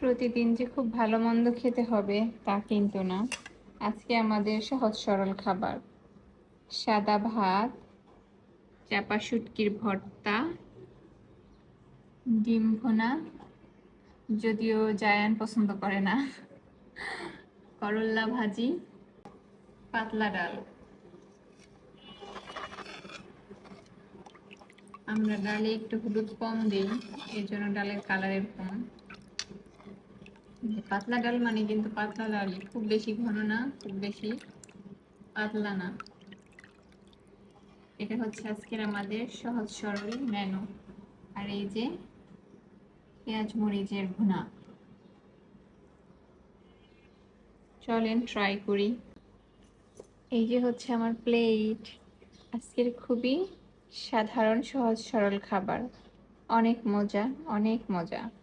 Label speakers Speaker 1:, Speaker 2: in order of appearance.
Speaker 1: প্রতিদিন যে খুব ভালো মন্দ খেতে হবে, তা কিন্তু না। আজকে আমাদের সহজ সরল খাবার। সাদা ভাত, চাপা শুটকির ভর্তা, ডিম ভোনা, যদিও জায়ান পছন্দ করে না। করল্লা ভাজি, পাতলা ডাল। আমরা ডালে একটু হলুদ কম দিই, এর জন্য ডালের কালার এরকম। পাতলা ডাল মানে কিন্তু পাতলা ডাল, খুব বেশি ঘন না, খুব বেশি পাতলা না। এটা হচ্ছে আজকের আমাদের সহজ সরল মেনু। আর এই যে পেঁয়াজ মরিচের ভুনা। চলেন ট্রাই করি। এই যে হচ্ছে আমার প্লেট আজকের খুবই সাধারণ, সহজ, সরল খাবার। অনেক মজা অনেক মজা।